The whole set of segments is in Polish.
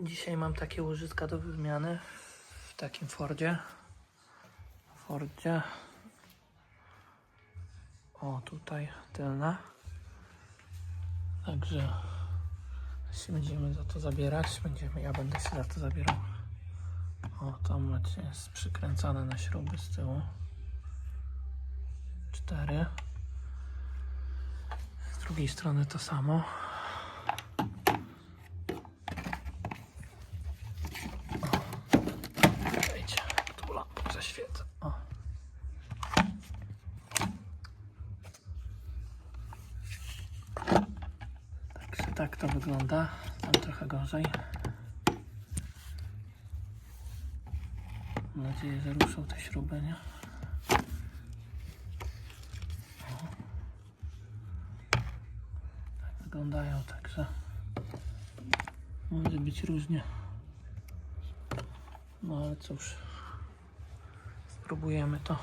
Dzisiaj mam takie łożyska do wymiany w takim Fordzie. Fordzie. O, tutaj tylna. Także się będziemy za to zabierać. Będziemy, ja będę się za to zabierał. O, tam macie jest przykręcane na śruby z tyłu. Cztery. Z drugiej strony to samo. Wejdź, tu lampą zaświecę. O. Także tak to wygląda. Tam trochę gorzej. Mam nadzieję, że ruszą te śruby, nie? O. Tak wyglądają, także może być różnie. No ale cóż, spróbujemy to,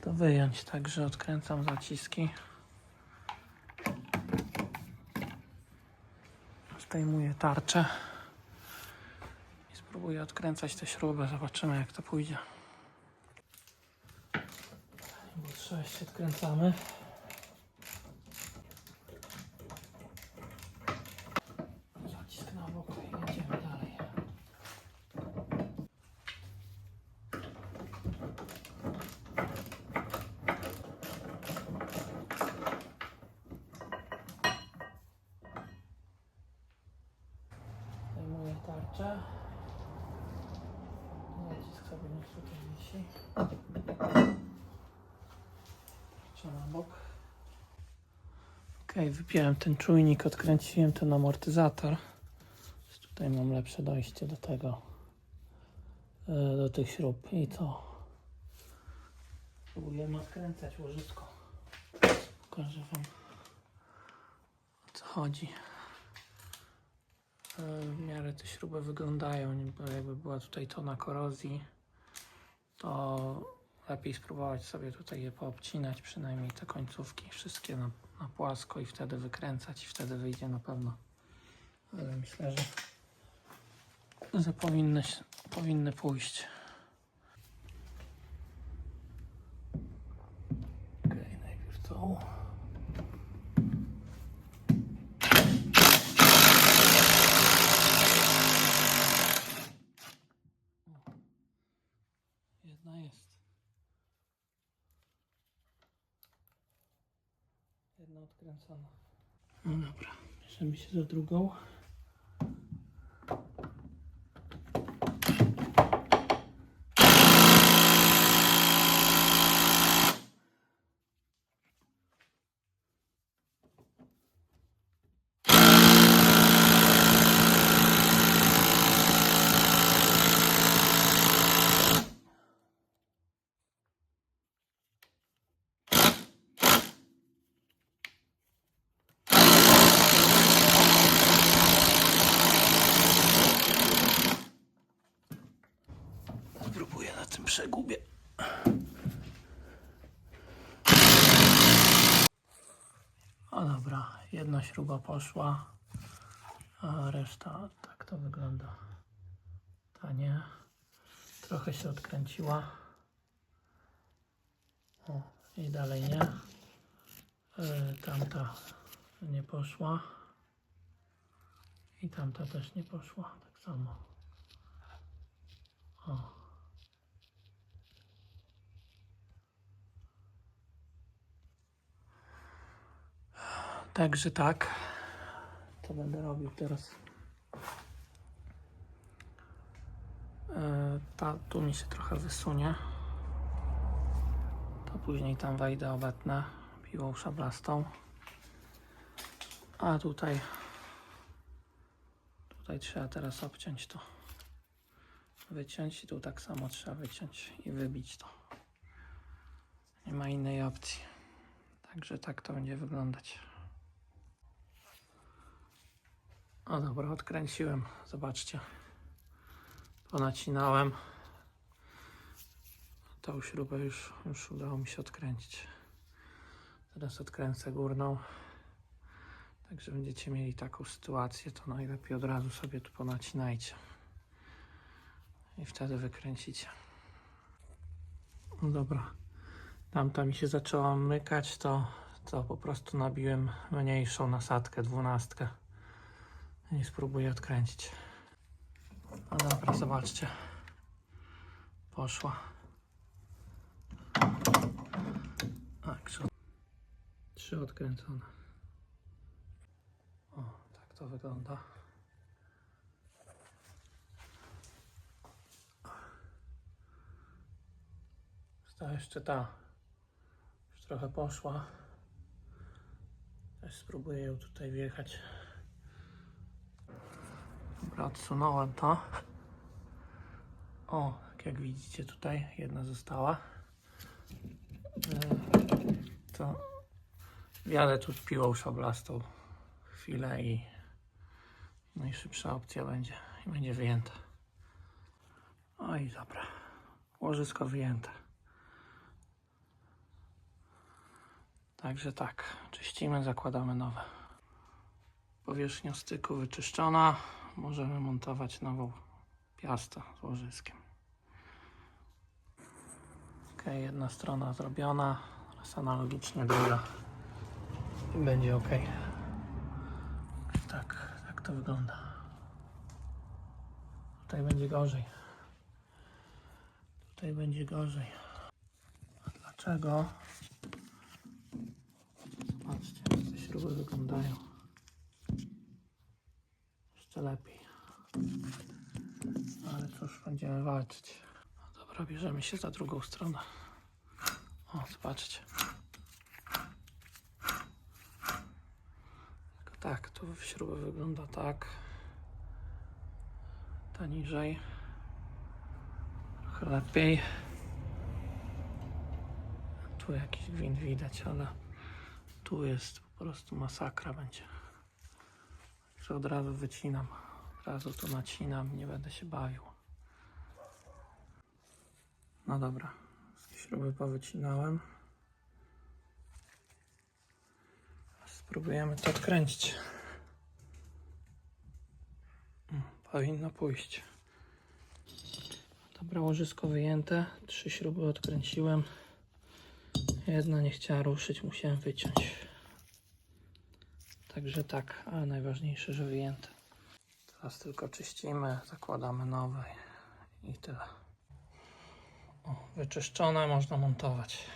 to wyjąć. Także odkręcam zaciski. Zdejmuję tarczę i spróbuję odkręcać te śruby. Zobaczymy jak to pójdzie. Bo sześć odkręcamy. Zacisk na bok i jedziemy dalej. Tarczę. Nacisk sobie tutaj wisi. Bok. Ok, wypiąłem ten czujnik, odkręciłem ten amortyzator. Tutaj mam lepsze dojście do tego, e, do tych śrub i to. Próbujemy odkręcać łożysko. Pokażę Wam o co chodzi. E, W miarę te śruby wyglądają, jakby była tutaj tona korozji, to lepiej spróbować sobie tutaj je poobcinać, przynajmniej te końcówki, wszystkie na, na płasko i wtedy wykręcać i wtedy wyjdzie na pewno. Ale myślę, że, że powinny, powinny pójść. Okej, najpierw tą. Odkręcona. No dobra, bierzemy się za drugą. Spróbuję na tym przegubie. O dobra, jedna śruba poszła, a reszta tak to wygląda. Ta nie. Trochę się odkręciła. O, i dalej nie. E, tamta nie poszła. I tamta też nie poszła, tak samo. O. Także tak. To będę robił teraz. E, Ta, tu mi się trochę wysunie. To później tam wejdę, obetnę piłą szablastą. A tutaj tutaj trzeba teraz obciąć to. Wyciąć i tu tak samo trzeba wyciąć i wybić to. Nie ma innej opcji. Także tak to będzie wyglądać. O dobra, odkręciłem. Zobaczcie. Ponacinałem. Tą śrubę już, już udało mi się odkręcić. Teraz odkręcę górną. Także będziecie mieli taką sytuację, to najlepiej od razu sobie tu ponacinajcie. I wtedy wykręcicie. No dobra. Tamta mi się zaczęła mykać, to, to po prostu nabiłem mniejszą nasadkę, dwunastkę. I spróbuję odkręcić. No dobra, zobaczcie. Poszła. Tak, trzy, odkręcone. O, tak to wygląda. Została jeszcze ta. Już trochę poszła. Też spróbuję ją tutaj wjechać. Dobra, odsunąłem to. O, jak widzicie tutaj, jedna została. Yy, To wiele tu z piłą szablastą chwilę i najszybsza opcja będzie i będzie wyjęta. Oj, dobra. Łożysko wyjęte. Także tak, czyścimy, zakładamy nowe. Powierzchnia styku wyczyszczona. Możemy montować nową piastę z łożyskiem. Ok, jedna strona zrobiona. Teraz analogicznie druga. I będzie ok. Tak, tak to wygląda. Tutaj będzie gorzej. Tutaj będzie gorzej. A dlaczego? Zobaczcie, jak te śruby wyglądają. Lepiej. Ale cóż, będziemy walczyć. No dobra, bierzemy się za drugą stronę. O, zobaczcie. Tak, tu śruba wygląda tak. Ta niżej. Trochę lepiej. Tu jakiś gwint widać, ale tu jest po prostu masakra będzie. Także od razu wycinam. Od razu tu nacinam, nie będę się bawił. No dobra, śruby powycinałem. Spróbujemy to odkręcić. Mm, Powinno pójść. Dobra, łożysko wyjęte. Trzy śruby odkręciłem. Jedna nie chciała ruszyć, musiałem wyciąć. Także tak, ale najważniejsze, że wyjęte. Teraz tylko czyścimy, zakładamy nowe i tyle. O, wyczyszczone, można montować.